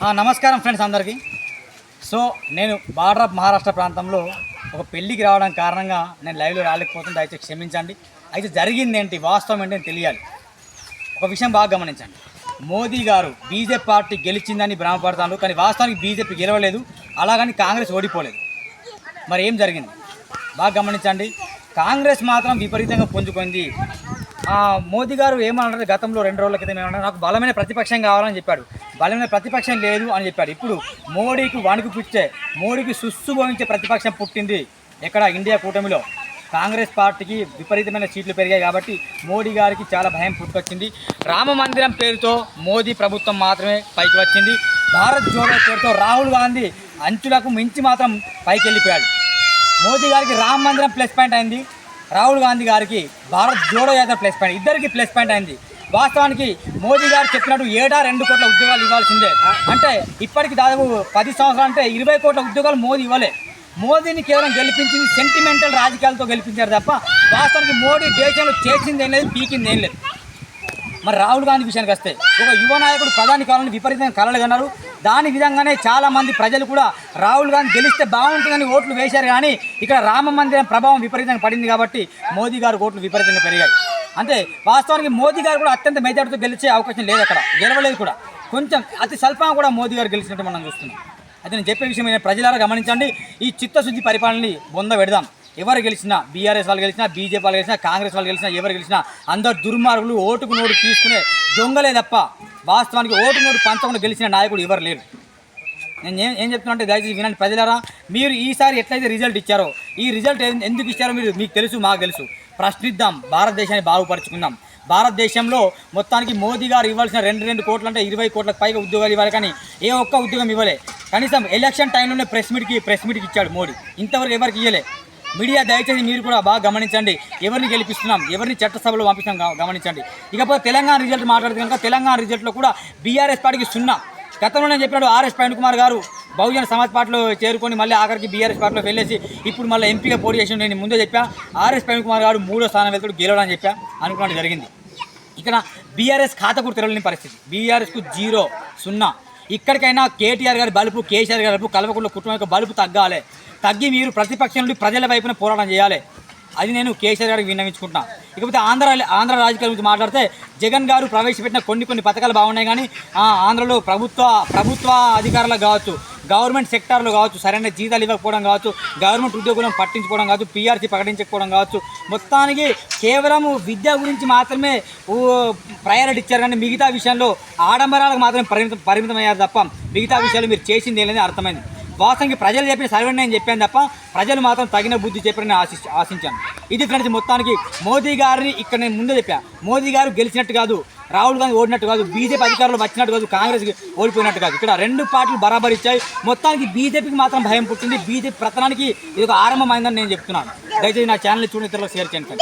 నమస్కారం ఫ్రెండ్స్ అందరికీ. సో నేను బార్డర్ ఆఫ్ మహారాష్ట్ర ప్రాంతంలో ఒక పెళ్ళికి రావడం కారణంగా నేను లైవ్లో రాలేకపోతుంది దయచేసి క్షమించండి. అయితే జరిగింది ఏంటి? వాస్తవం ఏంటి అని తెలియాలి. ఒక విషయం బాగా గమనించండి. మోదీ గారు బీజేపీ పార్టీ గెలిచిందని భ్రమపడతాను కానీ వాస్తవానికి బీజేపీ గెలవలేదు అలాగని కాంగ్రెస్ ఓడిపోలేదు. మరి ఏం జరిగింది? బాగా గమనించండి. కాంగ్రెస్ మాత్రం విపరీతంగా పుంజుకుంది మోదీ గారు ఏమన్నారు గతంలో రెండు రోజుల క్రితం ఏమన్నారు నాకు బలమైన ప్రతిపక్షం కావాలని చెప్పాడు. బలమైన ప్రతిపక్షం లేదు అని చెప్పాడు. ఇప్పుడు మోడీకి వణుకు పుచ్చే మోడీకి సుస్సు భవించే ప్రతిపక్షం పుట్టింది ఎక్కడ? ఇండియా కూటమిలో. కాంగ్రెస్ పార్టీకి విపరీతమైన సీట్లు పెరిగాయి కాబట్టి మోడీ గారికి చాలా భయం పుట్టుకొచ్చింది. రామ మందిరం పేరుతో మోదీ ప్రభుత్వం మాత్రమే పైకి వచ్చింది. భారత్ జోడో పేరుతో రాహుల్ గాంధీ అంచులకు మించి మాత్రం పైకి వెళ్ళిపోయాడు మోదీ గారికి రామ మందిరం ప్లస్ పాయింట్ అయింది. రాహుల్ గాంధీ గారికి భారత్ జోడో యాత్ర ప్లస్ పాయింట్. ఇద్దరికి ప్లస్ పాయింట్ అయింది. వాస్తవానికి మోదీ గారు చెప్పినట్టు ఏటా రెండు కోట్ల ఉద్యోగాలు ఇవ్వాల్సిందే. అంటే ఇప్పటికి దాదాపు పది సంవత్సరాలు అంటే ఇరవై కోట్ల ఉద్యోగాలు మోదీ ఇవ్వలే. మోదీని కేవలం గెలిపించింది సెంటిమెంటల్ రాజకీయాలతో గెలిపించారు తప్ప వాస్తవానికి మోడీ దేశంలో చేసింది ఏం లేదు పీకింది ఏం లేదు. మరి రాహుల్ గాంధీ విషయానికి వస్తే ఒక యువ నాయకుడు ప్రధాని కావాలని విపరీతంగా కలలు కన్నారు. దాని విధంగానే చాలా మంది ప్రజలు కూడా రాహుల్ గాంధీ గెలిస్తే బాగుంటుందని ఓట్లు వేశారు కానీ ఇక్కడ రామ మందిరం ప్రభావం విపరీతంగా పడింది కాబట్టి మోదీ గారు ఓట్లు విపరీతంగా పెరిగాయి. అంతే వాస్తవానికి మోదీ గారు కూడా అత్యంత మెజార్టీతో గెలిచే అవకాశం లేదు అక్కడ గెలవలేదు కూడా. కొంచెం అతి స్వల్పంగా కూడా మోదీ గారు గెలిచినట్టు మనం చూస్తున్నాం. అయితే నేను చెప్పే విషయం ప్రజలారా గమనించండి ఈ చిత్తశుద్ధి పరిపాలనని బొంద పెడదాం. ఎవరు గెలిచినా బీఆర్ఎస్ వాళ్ళు గెలిచినా బీజేపీ వాళ్ళు గెలిచినా కాంగ్రెస్ వాళ్ళు గెలిచినా ఎవరు గెలిచినా అందరు దుర్మార్గులు ఓటుకు నోటు తీసుకునే దొంగలే తప్ప వాస్తవానికి ఓటు నోటు పంచకుండా గెలిచిన నాయకుడు ఎవరు లేరు. నేను ఏం ఏం చెప్తున్నా అంటే దయచేసి వినండి ప్రజలారా మీరు ఈసారి ఎట్లయితే రిజల్ట్ ఇచ్చారో ఈ రిజల్ట్ ఎందుకు ఇచ్చారో మీరు మీకు తెలుసు మాకు తెలుసు. ప్రశ్నిద్దాం భారతదేశాన్ని బాగుపరుచుకుందాం. భారతదేశంలో మొత్తానికి మోదీ గారు ఇవ్వాల్సిన రెండు రెండు కోట్లు అంటే ఇరవై కోట్లకు పైగా ఉద్యోగాలు ఇవ్వాలి కానీ ఏ ఒక్క ఉద్యోగం ఇవ్వలే. కనీసం ఎలక్షన్ టైంలోనే ప్రెస్ మీట్కి ప్రెస్ మీట్కి ఇచ్చాడు మోడీ. ఇంతవరకు ఎవరికి ఇవ్వలే మీడియా దయచేసి మీరు కూడా బాగా గమనించండి. ఎవరిని గెలిపిస్తున్నాం ఎవరిని చట్టసభలో పంపిస్తున్నాం గమనించండి. ఇకపోతే తెలంగాణ రిజల్ట్ మాట్లాడితే కనుక తెలంగాణ రిజల్ట్లో కూడా బీఆర్ఎస్ పార్టీకి సున్నా. గతంలో నేను చెప్పినాడు ఆర్ఎస్ ప్రవీణ్ కుమార్ గారు బహుజన సమాజ్ పార్టీలో చేరుకొని మళ్ళీ ఆఖరికి బీఆర్ఎస్ పార్టీలో వెళ్ళేసి ఇప్పుడు మళ్ళీ ఎంపీగా పోటీ చేసి నేను ముందే చెప్పా. ఆర్ఎస్ ప్రవీణ్ కుమార్ గారు మూడో స్థానం వెళ్తాడు గెలవడం అని చెప్పా. అనుకున్నట్టు జరిగింది. ఇక్కడ బీఆర్ఎస్ ఖాతా కూడా తెరవలేని పరిస్థితి. బీఆర్ఎస్కు జీరో సున్నా. ఇక్కడికైనా కేటీఆర్ గారి బలుపు కేసీఆర్ గారి బలుపు కల్వకుంట్ల కుటుంబం యొక్క బలుపు తగ్గాలి. తగ్గి మీరు ప్రతిపక్షం నుండి ప్రజల వైపున పోరాటం చేయాలి. అది నేను కేసీఆర్ గారికి విన్నవించుకుంటున్నా. ఇకపోతే ఆంధ్ర ఆంధ్ర రాజకీయాల గురించి మాట్లాడితే జగన్ గారు ప్రవేశపెట్టిన కొన్ని కొన్ని పథకాలు బాగున్నాయి కానీ ఆ, ఆంధ్రలో ప్రభుత్వ ప్రభుత్వ అధికారులకు కావచ్చు గవర్నమెంట్ సెక్టార్లో కావచ్చు సరైన జీతాలు ఇవ్వకపోవడం కావచ్చు గవర్నమెంట్ ఉద్యోగులను పట్టించుకోవడం కావచ్చు పీఆర్సీ ప్రకటించకపోవడం కావచ్చు మొత్తానికి కేవలం విద్య గురించి మాత్రమే ప్రయారిటీ ఇచ్చారు కానీ మిగతా విషయంలో ఆడంబరాలకు మాత్రమే పరిమితం పరిమితమయ్యారు తప్ప మిగతా విషయాలు మీరు చేసింది ఏంటనేది అర్థమైంది. వాస్తవానికి ప్రజలు చెప్పిన సర్వే నేను చెప్పాను తప్ప ప్రజలు మాత్రం తగిన బుద్ధి చెప్పారని ఆశి ఆశించాను. ఇది ఫ్రెండ్స్ మొత్తానికి మోదీ గారిని ఇక్కడ నేను ముందే చెప్పాను మోదీ గారు గెలిచినట్టు కాదు రాహుల్ గాంధీ ఓడినట్టు కాదు బీజేపీ అధికారులు వచ్చినట్టు కాదు కాంగ్రెస్ ఓడిపోయినట్టు కాదు. ఇక్కడ రెండు పార్టీలు బరాబర్ ఇచ్చాయి. మొత్తానికి బీజేపీకి మాత్రం భయం పుట్టింది. బీజేపీ ప్రతనానికి ఇది ఒక ఆరంభమైందని నేను చెప్తున్నాను. దయచేసి నా ఛానల్ చూడని ఇతరులకు షేర్ చేయండి.